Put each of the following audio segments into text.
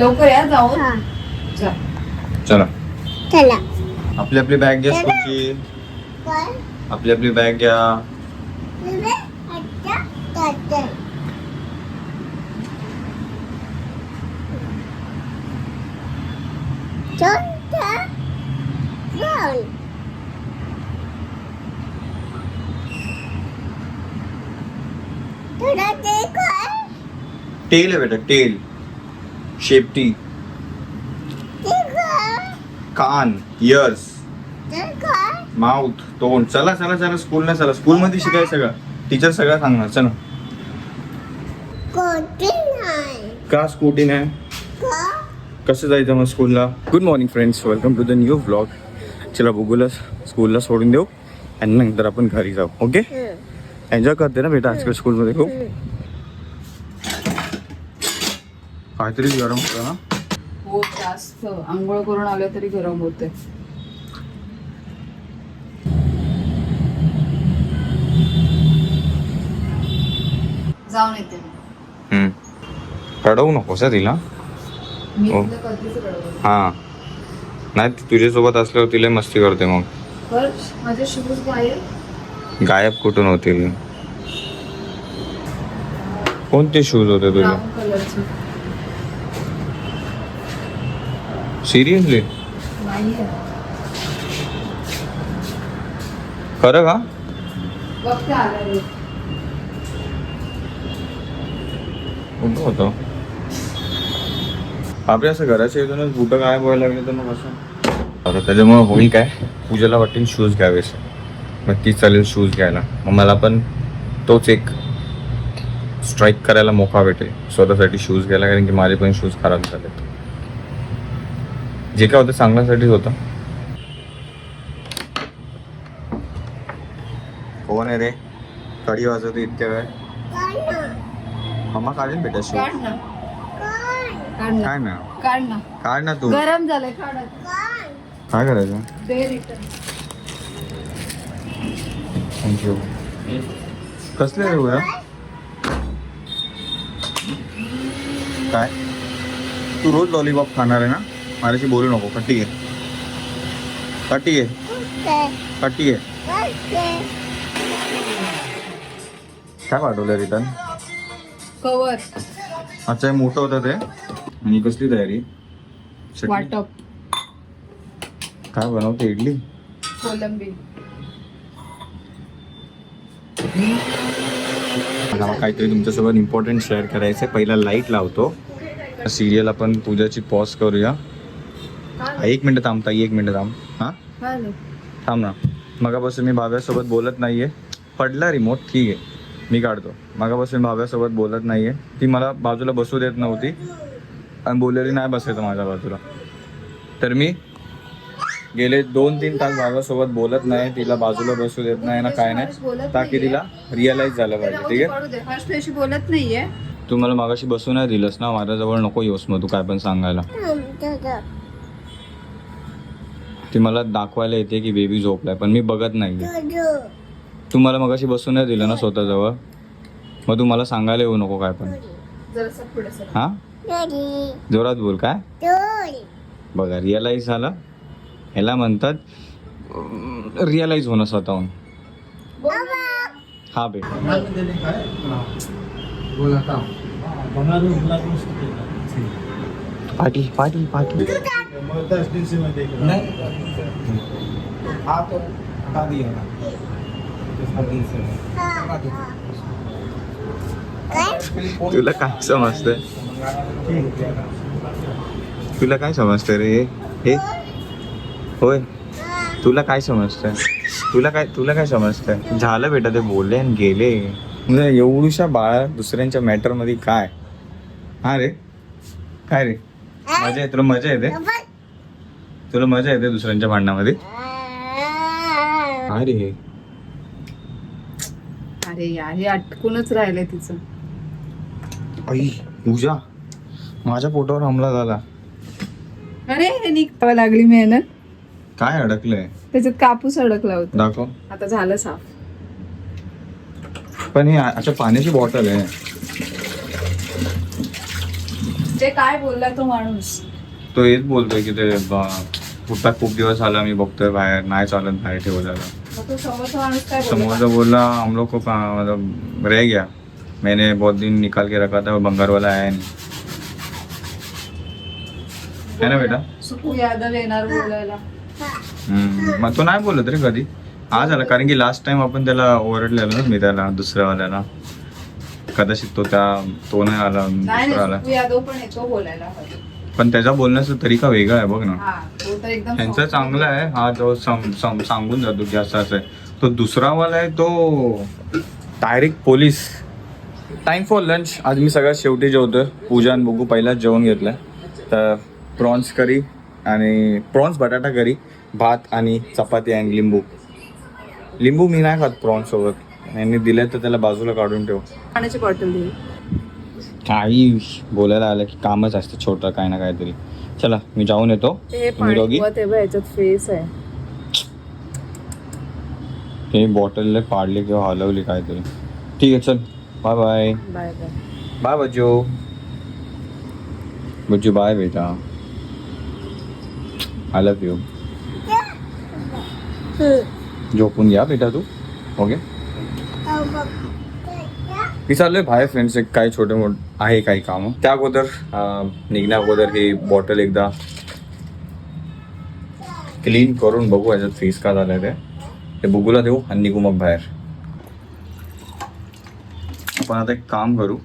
लवकर या जाऊन हा. जा. चला. चला. आपली आपली बॅग घ्या स्कूलची. काय आपली आपली बॅग घ्या. बघा, आता ताटं. छोटा गोल. थोडा ते काय टेल आहे बेटा टेल शेपटी. कान इयर्स माउथ तोंड. चला चला चला स्कूल नाही चला. स्कूल मध्ये शिकाय सगळं. टीचर सगळं सांगणार. चला. का स्कूटी नाही कसं जायचं मग स्कूलला good morning friends welcome to the new blog चला बघूला स्कूलला सोडून देऊ. आणि नंतर आपण घरी जाऊ. ओके हं. एन्जॉय करते ना बेटा आजकाल स्कूलमध्ये खूप काहीतरी गरम होतं ना? हो जास्त. आंघोळ करून आले तरी गरम होते जाऊन येते. हम्म. रडवू नकोस हं तिला. मी हो. तिला कधीच रडवत हां. नाही ती तुझ्यासोबत असल्यावर तिला मस्ती करते मग. हर्ष माझे शूज बाहेर. गायब कुठून होतील? कोणते शूज होते तुझे? ब्राऊन कलरचे. सिरियसली खरं का? कुठं होतं. आपल्या असं घराच्या इथूनच बुटं काय बोलायला लागले तर मग असं. आता त्याच्यामुळे होईल काय? पूजाला वाटेल शूज घ्यावेस. मग ती चालेल शूज घ्यायला. मग मला पण तोच एक स्ट्राईक करायला मोका भेटेल. स्वतःसाठी शूज घ्यायला कारण की माझे पण शूज खराब झाले जे काय होतं चांगल्यासाठीच होतं. कोण आहे रे? कडी वाजवते इतक्या वेळ. मम्मा काढेल बेटा काढ ना. काय काढ ना. काय ना? काढ ना. काढ ना तू. गरम झालंय काढ काय काय करायचं? दे रिटर्न थँक्यू कसले रे उद्या काय? तू रोज लॉलीपॉप खाणार आहे ना? माझ्याशी बोलू नको कट्टी घे. कट्टी घे. कट्टी घे. काय पाठवलं रिटर्न कवर अच्छा हे मोठं होतं ते. आणि कसली तयारी? चटणी? वाटप काय बनवते इडली? कोलंबी. मला काहीतरी तुमच्यासोबत इम्पॉर्टंट शेअर करायचं आहे पहिला लाइट लावतो. सिरियल आपण पूजाची पॉज करूया. हा, एक मिनिट थांब ताई एक मिनिट थांब. हां? थांब ना. मगापासून मी भाव्यासोबत बोलत नाहीये. पडला रिमोट ठीक आहे. मी काढतो. मगापासून मी भाव्यासोबत बोलत नाहीये. ती मला बाजूला बसू देत नव्हती. आणि बोललेली नाही बसायचं माझ्या बाजूला. तर मी गेले दोन तीन तास भाव्यासोबत बोलत नाही. तिला बाजूला बसू देत नाही ना काय नाही. ताकी तिला रिअलाइज झालं पाहिजे. ठीक आहे? बोलत नाहीये. तू मला मागाशी बसू नाही दिलंस ना. माझ्याजवळ नको येऊस मग तू काय पण सांगायला. ती मला दाखवायला येते की बेबी झोपलाय पण मी बघत नाही तू मला मगाशी बसू नाही दिलं ना स्वतःजवळ? मग तू मला सांगायला येऊ नको काय पण. जरासं पुढे सर हा? जोरात बोल काय? बघा रिअलाइज झालं. ह्याला म्हणतात रिअलाइज होणं स्वतःहून. हा बे. पाटी पाटी पाटी तुला काय समजतंय? तुला काय समजतंय रे? हे? होय? तुला काय समजतंय? तुला काय तुला काय समजतंय? झालं बेटा ते बोलले आणि गेले. म्हणजे एवढूशा बाळा दुसऱ्यांच्या मॅटरमध्ये काय? हा रे? काय रे? मजा आहे तुला मजा येते. तुला मजा येते दुसऱ्यांच्या भांडणामध्ये? काय रे हे अरे यार हे अटकूनच राहिलंय तिचं. आई पूजा माझ्या पोटावर हमला झाला. अरे हे निघावं लागली मेहनत. काय अडकलंय? त्याच्यात कापूस अडकला होता. दाखव. आता झालं साफ. पण हे अच्छा पाण्याची बॉटल आहे. म्हणजे काय बोलला तो माणूस? तो हेच बोलतोय की ते ब- कुठला खूप दिवस झाला मी बघतोय बाहेर नाही चालत बाहेर ठेवलेला समोरचा बोलला? हम लोग को मतलब रह गया. मैंने बहुत दिन निकाल के रखा था बंगार वाला आया नहीं। है ना बेटा? सुकू यादव येणार बोलायला. हम्म, मग तो नाही बोलत रे कधी. आज आला कारण की लास्ट टाइम आपण त्याला ओरडलेलं ना मी त्याला दुसऱ्या वाल्याला कदाचित तो त्या तो नाही आला दुसरा आला. यादव पण येतो बोलायला. पण त्याचा बोलण्याचा तरिका वेगळा आहे बघ ना. हा तो तर एकदम त्यांचा चांगला आहे. हा जो सम- सम- सांगून जातो की असं असं आहे. तो दुसरा वाला आहे तो direct police time for lunch आज मी सगळ्यात शेवटी जेवतोय. पूजा आणि बघू पहिलाच जेवण घेतलंय. तर प्रॉन्स करी आणि प्रॉन्स बटाटा करी भात आणि चपाती आणि लिंबू. लिंबू मी नाही खात प्रॉन्स सोबत. यांनी दिले तर त्याला बाजूला काढून ठेव. पाण्याची बॉटल दे. काही बोलायला आलं की कामच असतं छोटं काय ना काहीतरी. चला मी जाऊन येतो. ते तुम्ही दोघी. याच्यात फेस आहे. हे बॉटल पाडली किंवा हलवली काहीतरी. ठीक आहे चल. Bye bye bye bye bye Bajju. बज्जू बाय बेटा. आय लव्ह यू झोपून घ्या बेटा तू. ओके मी चाललोय बाहेर फ्रेंड्स एक काही छोटे मोठे आहे काही कामं. त्या अगोदर निघण्या अगोदर ही बॉटल एकदा क्लीन करून बघू याच्यात फीस का झालं ते. ते बुगूला देऊ आणि निघू मग बाहेर. आपण आता एक काम करू.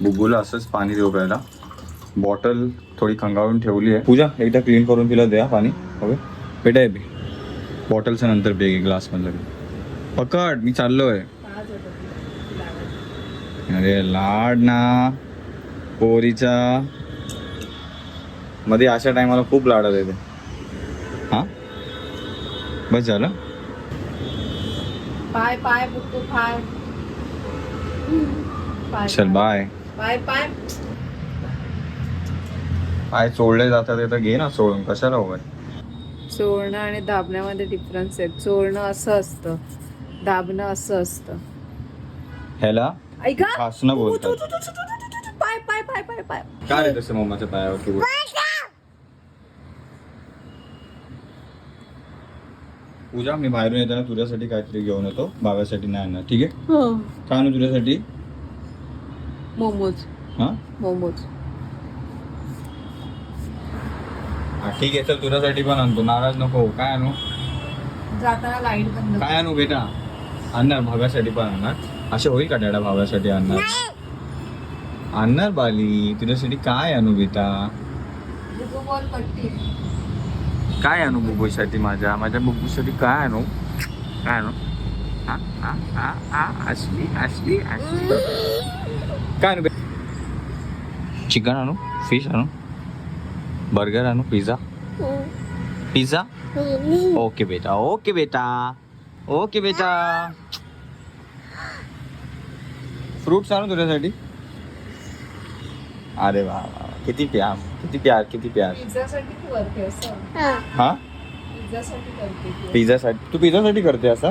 बुगूला असंच पाणी देऊ प्यायला. बॉटल थोडी खंगाळून ठेवली आहे. पूजा एकदा क्लीन करून तिला द्या पाणी. ओके? बेटा आहे बी बॉटलच्या नंतर बेग ग्लासमधलं बी. पकड मी चाललो आहे अरे लाड ना. पोरीचा. मध्ये अशा टायमाला खूप लाडत येते हा? बस झालं? पाय पाय बुक्कू पाय. पाय चल बाय पाय पाय. पाय चोळले जातात ते तर घे ना सोडून कशाला उगाच? चोळणं आणि दाबण्यामध्ये डिफरन्स आहे चोळणं असं असतं. दाबणं असं असतं. ह्याला? ऐका. हसणं बोलतात पाय पाय पाय पाय पाय. काय रे तसं मम्माच्या पायावर बोल पूजा मी बाहेरून येताना तुझ्यासाठी काहीतरी घेऊन येतो. बाबासाठी नाही आणणार. ठीक आहे? काय आणू तुझ्यासाठी? मोमोज. हा? मोमोज. हा, ठीक आहे. चल तुझ्यासाठी पण आणतो. नाराज नको काय आणू? जाताना लाइट बंद काय आणू बेटा? आणणार. भाव्यासाठी पण आणणार. असे होईल का डॅडा भाव्यासाठी आणणार आणणार बाली तुझ्यासाठी काय आणू बेटा काय आणू बुबूसाठी माझ्या? माझ्या बुबूसाठी काय आणू काय आणू असली असली असली. काय आणू चिकन आणू फिश आणू बर्गर आणू पिझ्झा? पिझ्झा? ओके बेटा ओके बेटा ओके बेटा. फ्रुट्स आणू तुझ्यासाठी? अरे वा वा, किती प्यार किती प्यार किती प्यार. पिझ्झासाठी तू करते असं? हा. पिझ्झासाठी करते तू. पिझ्झासाठी तू पिझ्झासाठी करते असा?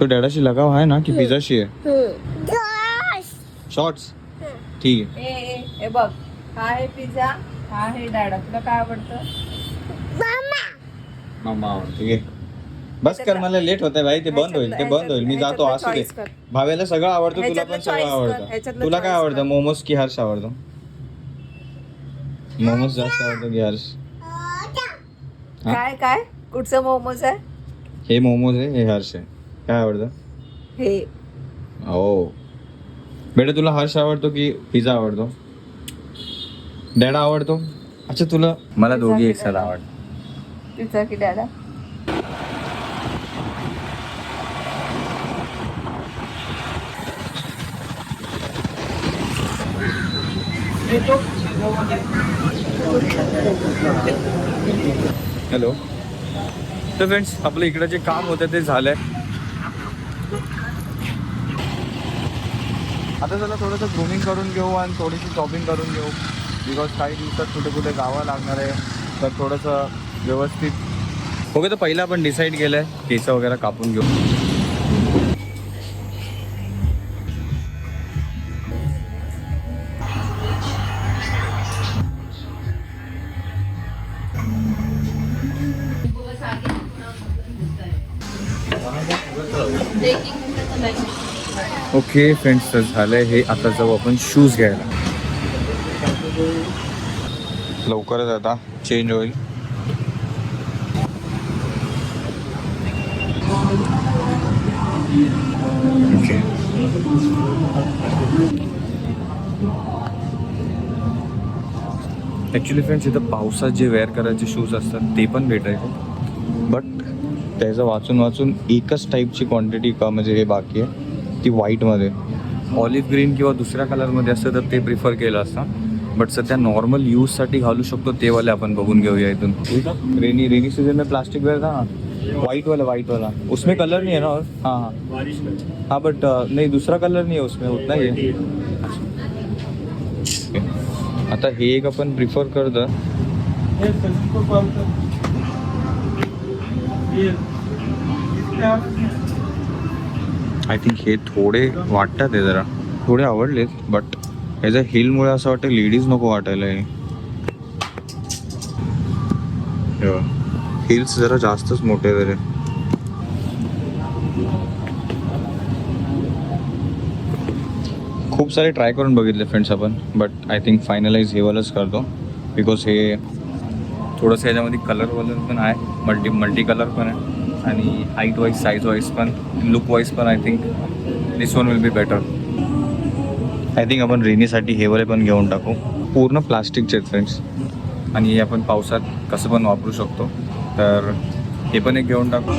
तो डॅडाशी लगाव आहे ना की पिझ्झाशी आहे. शॉर्ट्स ठीक आहे. ए ए हे बघ. हा आहे पिझ्झा हा आहे डाडा तुला काय आवडतं? मामा. ठीक आहे बस कर मला लेट होत आहे भाई ते बंद होईल ते बंद होईल. मी जातो असू दे. भावेला सगळं आवडतं तुला पण सगळं आवडतं. तुला काय आवडतं. मोमोज की हर्ष आवडतो? मोमोज जास्त आवडतो की हर्ष? काय काय? कुठचं मोमोज आहे? हे मोमोज आहे हे हर्ष आहे. काय आवडतं? हे. हो. बेटा तुला हर्ष आवडतो की पिझ्झा आवडतो? डॅडा आवडतो? अच्छा तुला मला दोघी एक? आवडतं पिझ्झा की डाडा? हॅलो. तर फ्रेंड्स आपलं इकडं जे काम होतं ते झालंय. आता चला थोडंसं ग्रूमिंग करून घेऊ आणि थोडीशी शॉपिंग करून घेऊ. बिकॉज काही दिवसात कुठे कुठे गावं लागणार आहे. तर थोडंसं व्यवस्थित ओके तर पहिला आपण डिसाईड केलंय केस वगैरे कापून घेऊ. ओके फ्रेंड्स तर झालंय हे आता जाऊ आपण शूज घ्यायला. लवकरच आता चेंज होईल. ओके ॲक्च्युली फ्रेंड्स इथं पावसात जे वेअर करायचे शूज असतात ते पण भेटायचे बट त्याचं वाचून वाचून एकच टाईपची क्वांटिटी का म्हणजे हे बाकी आहे ती व्हाईटमध्ये ऑलिव्ह ग्रीन किंवा दुसऱ्या कलरमध्ये असतं तर ते प्रिफर केलं असतं. बट सध्या नॉर्मल यूजसाठी घालू शकतो ते वाले आपण बघून घेऊया इथून. रेनी रेनी सीजन में प्लास्टिक वेयर था वाइट वाला वाइट वाला. उसमें कलर नहीं है ना और? हाँ हाँ. हाँ बट uh, नहीं दूसरा कलर नहीं है उसमें उतना ही है. आता हे एक आपण प्रिफर करतो आय थिंक हे थोडे वाटतात आहे जरा. थोडे आवडलेत बट ह्याच्या हिलमुळे असं वाटतं लेडीज नको वाटायला हे. हिल्स जरा जास्तच मोठे जरे खूप सारे ट्राय करून बघितले फ्रेंड्स आपण बट आय थिंक फायनलाइज हेवालच करतो. बिकॉज हे थोडंसं याच्यामध्ये कलर वलर पण आहे मल्टी मल्टी कलर पण आहे. आणि हाईट वाईज साईज वाईज पण लुक वाईज पण I think this one will be better I think आपण रेनीसाठी हे वाले पण घेऊन टाकू. पूर्ण प्लास्टिकचे आहेत फ्रेंड्स आणि हे आपण पावसात कसं पण वापरू शकतो. तर हे पण एक घेऊन टाकू.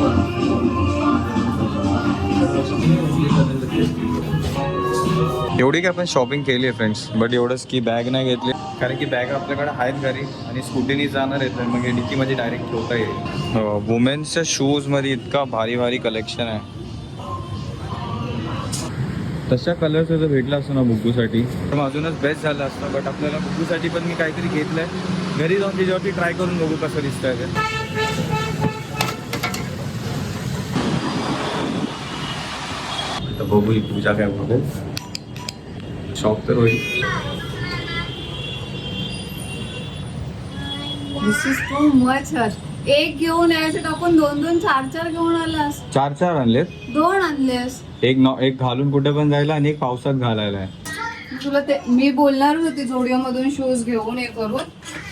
एवढी की आपण शॉपिंग केली आहे फ्रेंड्स बट एवढंच की बॅग नाही घेतली. कारण की बॅग आपल्याकडे आहेत घरी आणि स्कूटीने जाणार आहेत तर मग डिकीमध्ये डायरेक्ट ठेवता येईल. हो, वुमेन्सच्या शूजमध्ये इतका भारी भारी कलेक्शन आहे. तशा कलरचं जर भेटला असतो ना बुग्गूसाठी. तर अजूनच बेस्ट झालं असतं बट आपल्याला बुग्गूसाठी पण मी काहीतरी घेतलंय. घरी जाऊन त्याच्यावरती ट्राय करून बघू कसं दिसतंय ते. आता बघू ही पूजा काय बघू शॉप तर होईल दिस इज टू मच एक घेऊन यायचं टाकून दोन दोन चार चार घेऊन आलास. चार चार आणलेत? दोन आणलेस. एक नॉ एक घालून कुठे पण जायला आणि एक पावसात घालायला आहे. तुला ते मी बोलणार होती झोडिओ मधून शूज घेऊन हे करून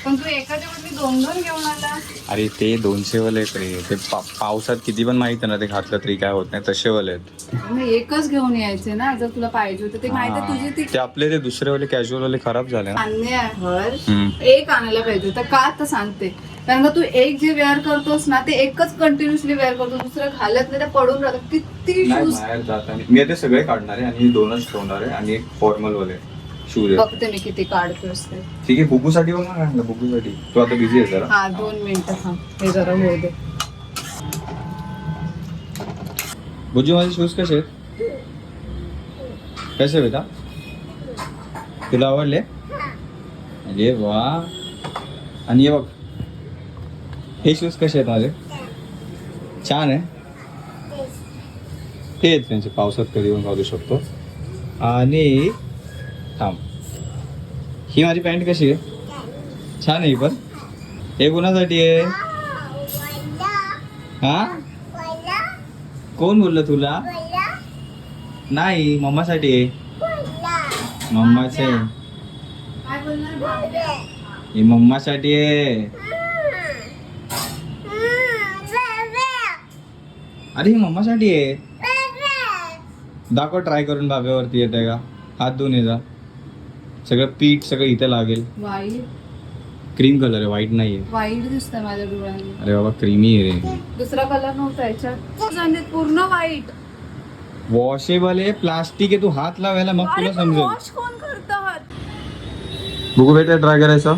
पण तू एकाच्या बदली दोन दोन घेऊन आला. अरे ते दोनशे वाले ते पा- पावसात किती पण माहिती ना ते घातलं तरी काय होत नाही तसे वाले एकच घेऊन यायचे ना जर तुला पाहिजे होतं. ते माहिती तुझी ती आपले ते दुसरे वाले कॅज्युअल वाले खराब झाले ना. हर. एक आणायला पाहिजे होतं. का? आता सांगते. कारण का तू एक जे वेअर करतोस ना ते एकच कंटिन्युअसली वेअर करतो दुसरं घालत नाही ते पडून राहतं. किती शूज बाहेर जाताना. मी ते सगळे काढणार आहे आणि दोनच ठेवणार आहे आणि एक फॉर्मल वाले शूज बघते मी किती काढतोस ते. ठीक आहे बुगूसाठी बघ ना बुगूसाठी तू आता बिझी आहे जरा. हा दोन मिनिटं हा. हे जरा होऊ दे. बुजू माझे शूज कसे आहेत? कसे बेटा? तुला आवडले? अरे वा. आणि हे बघ हे शूज कसे आहेत माझे छान आहे. आहेत त्यांचे पावसात कधी पण घालू शकतो. आणि थांब. ही माझी पॅन्ट कशी आहे? छान आहे ही पण. हे कुणासाठी आहे? हा? कोण बोललं तुला? नाही मम्मासाठी आहे. मम्माचे. हे मम्मासाठी आहे. अरे ही मम्मासाठी आहे. दाखव ट्राय करून बाब्यावरती येते का? हात धुवून ये जा. सगळं पीठ सगळं इथे लागेल. वाईट क्रीम कलर आहे व्हाईट नाही आहे वाईट दिसतंय माझ्या डोळ्यांनी अरे बाबा क्रीमी आहे रे. दुसरा कलर नव्हता याच्यात. सांगित पूर्ण वाईट वॉशेबल आहे प्लास्टिक आहे तू हात लावायला मग तुला समजेल. वॉश कोण करतात बघू बेटा ट्राय करायचं.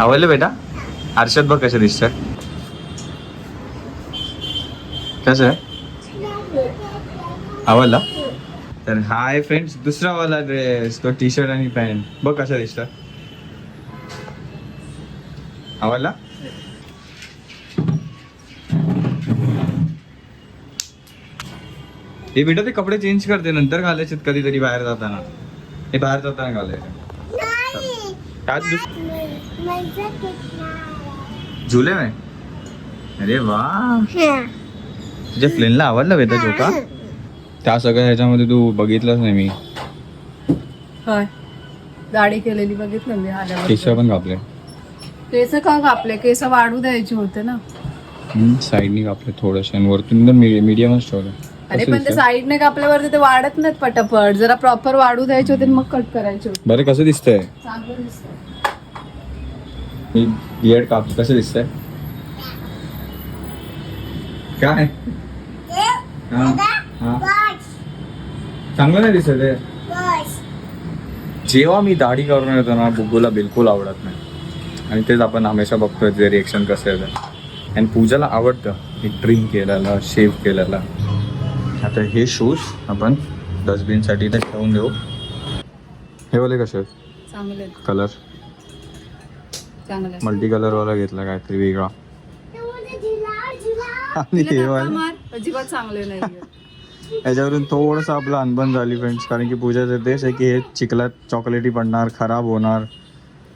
आवडलं बेटा? आरशात बघ कसं दिसतं कसं? आहे आवडला? तर हाय फ्रेंड्स दुसरा वाला ड्रेस तो टी शर्ट आणि पॅन्ट बघ कसा दिसतं आवडला? हे बेटा ते कपडे चेंज करते नंतर घालायचे कधीतरी बाहेर जाताना. हे बाहेर जाताना घालायचे. मजा झुले में? अरे वा हा. तुझ्या फ्रेंडला आवडला बेटा झोका? त्या सगळ्या ह्याच्यामध्ये तू बघितलंच नाही मी. काय गाडी केलेली बघितलं मी आल्यावर. केशव पण कापले. केस का कापले? केस वाढू द्यायचे होते ना. साईडनी कापले थोडेसे आणि वरतून पण मीडियमच ठेवलं. अरे कसं पण ते दिसतंय? साईडने कापल्यावरती ते वाढत नाहीत पटापट. जरा प्रॉपर वाढू द्यायचे होते आणि मग कट करायचे होते. बरं कसं दिसतंय? चांगलं दिसतं मी बियर्ड काप कसं दिसतंय काय? चांगलं नाही दिसत आहे जेव्हा मी दाढी करून येतो ना बुग्गूला बिलकुल आवडत नाही. आणि तेच आपण हमेशा बघतोय जे रिएक्शन कसं येतं आणि पूजाला आवडतं एक ड्रिंक केलेला शेव केलेला. आता हे शूज आपण डस्टबिनसाठी इथे ठेवून देऊ. हे वाले कसे आहेत? कलर चांगले मल्टी कलरवाला घेतला काहीतरी वेगळा. आणि हे वाले. अजिबात चांगले नाही याच्यावरून थोडंसं आपलं अनबन झाली फ्रेंड्स कारण की पूजाचा देश आहे की हे चिखलात चॉकलेटी पडणार खराब होणार.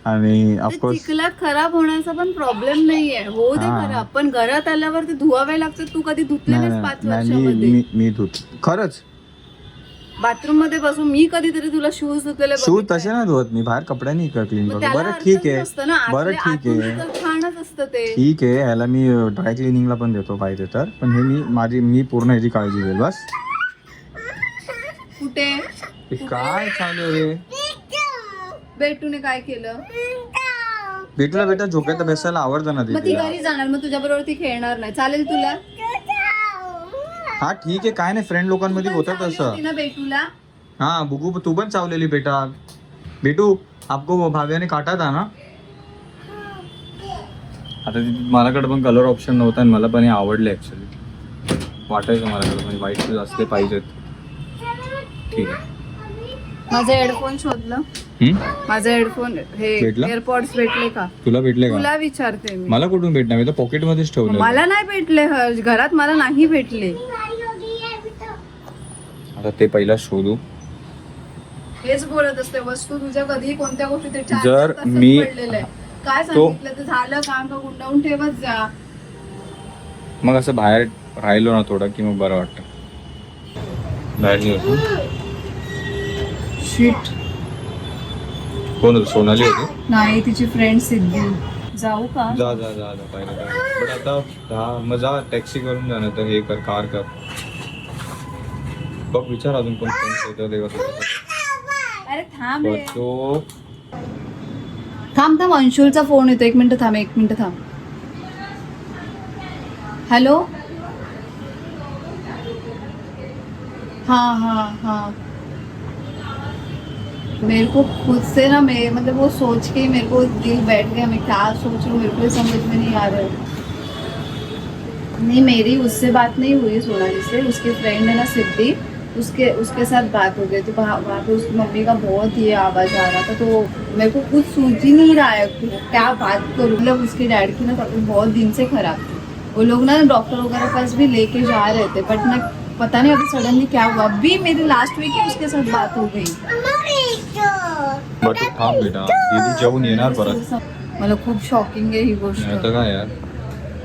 आणि ऑफकोर्स चिखलात खराब होण्याचा पण प्रॉब्लेम नाहीये. हो दे हा. खराब पण घरात आल्यावर ते धुवावे लागतात. तू कधी धुतले नाही पाच नाही, वर्षामध्ये. मी मी धुत खरंच बाथरूममध्ये बसून मी कधीतरी तुला शूज धुतलेले शूज बघितले. तसे नाही धुवत मी. बाहेर कपड्यांनी क्लीन मग करतो. त्याला बरं ठीक आहे. नसतं ना. बरं आतल्या- ठीक आहे. तर छानच असतं ते. ठीक आहे. ह्याला मी ड्राय क्लिनिंगला पण देतो पाहिजे तर. पण हे मी माझी मी पूर्ण ह्याची काळजी घेईल बस. कुठे? हे काय चालू आहे बेटूने काय केलं? बेटूला बेटा झोक्यात बसायला आवडतं ना मग ती तिला घरी जाणार. मग तुझ्या बरोबर ती खेळणार नाही. चालेल तुला? हा ठीक आहे. काय नाही फ्रेंड लोकांमध्ये होतं तसं बेटूला? हाँ बुगू तू पण चावलेली बेटा. बेटू आपको भाव्या ने काटा था ना? आता माझ्याकडे पण कलर ऑप्शन नव्हता आणि मला पण हे आवडले ॲक्च्युली वाटायचं माझ्याकडे पण व्हाईट शूज असले पाहिजेत. ठीक आहे. माझे हेडफोन शोधलं. हम्म? माझे हेडफोन हे भेटलं? एअरपॉड्स भेटले का? तुला भेटले का? तुला विचारते मी. मला कुठून भेटणार? मी तर पॉकेटमध्येच ठेवलं मला नाही भेटले हर्ष घरात मला नाही भेटले. आता ते पहिला शोधू. हेच बोलत असते वस्तू तुझ्या कधी कोणत्या गोष्टी जर मी-. काय सांगितलं ते झालं काम का गुंडावून ठेवत जा. मग असं बाहेर राहिलो ना थोडं की मग बरं वाटतं. बाहेर शीट कोण होतं? सोनाली होती? नाही तिची फ्रेंड सिद्धी. जाऊ का? जा जा जा जा पाहिलं पण आता हा मग जा टॅक्सी करून जा तर हे कर कार कर. बघ विचार अजून कोण कोण येतं ते कसं अरे थांब रे. तो थांब थांब अंशुलचा फोन येतो. एक मिनिट थांब एक मिनिट थांब. हॅलो? हाँ हाँ हाँ. मेरे को खुद से ना मैं मतलब वो सोच के ही मेरे को दिल बैठ गया। मैं क्या सोच? रही हूँ मेरे को समझ में नहीं आ रहा है। नहीं मेरी उससे बात नहीं हुई सोनाली से। उसके फ्रेंड है ना सिद्धि। उसके उसके साथ बात हो गई तो वहाँ वहाँ पे उसकी मम्मी का बहुत ये आवाज़ आ रहा था तो मेरे को कुछ सूझ ही नहीं रहा है क्या बात करूँ। मतलब उसके डैड की ना तबीयत बहुत दिन से खराब थी। वो लोग ना डॉक्टर वगैरह पास भी लेके जा रहे थे बट ना पता नहीं अभी सडनली क्या हुआ। अभी मेरी लास्ट वीक ही उसके साथ बात हो गई। बरं थांब बेटा दीदी जेवून येणार परत मला खूप शॉकिंग आहे ही गोष्ट नाही काय यार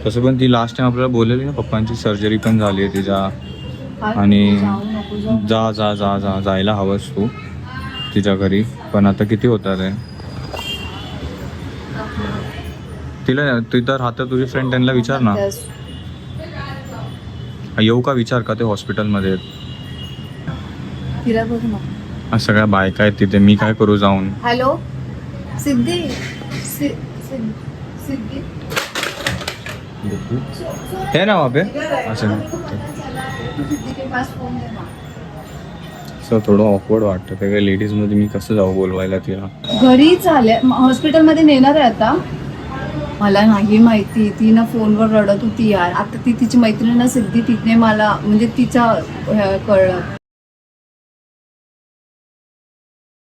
तसं पण ती लास्ट टाइम आपल्याला बोललेली ना पप्पांची सर्जरी पण झाली आहे तिच्या आणि- जा जा जा जा जायला हवंस तू तिच्या घरी. पण आता किती होतात आहे तिला तिथं राहतं तुझी फ्रेंड त्यांना विचार ना. येऊ का विचार का ते हॉस्पिटलमध्ये सगळ्या बायका आहेत तिथे मी काय करू जाऊन? हॅलो? सिद्धी? है ना वहाँ पे सर थोडं ऑकवर्ड वाटतं. ते काही लेडीजमध्ये मी कसं जाऊ बोलवायला तिला? घरी झाल्या हॉस्पिटलमध्ये नेणार आहे आता. मला नाही माहिती. ती ना फोनवर रडत होती यार. आता ती तिची मैत्रीण ना सिद्धी तिने मला म्हणजे तिचा कळलं.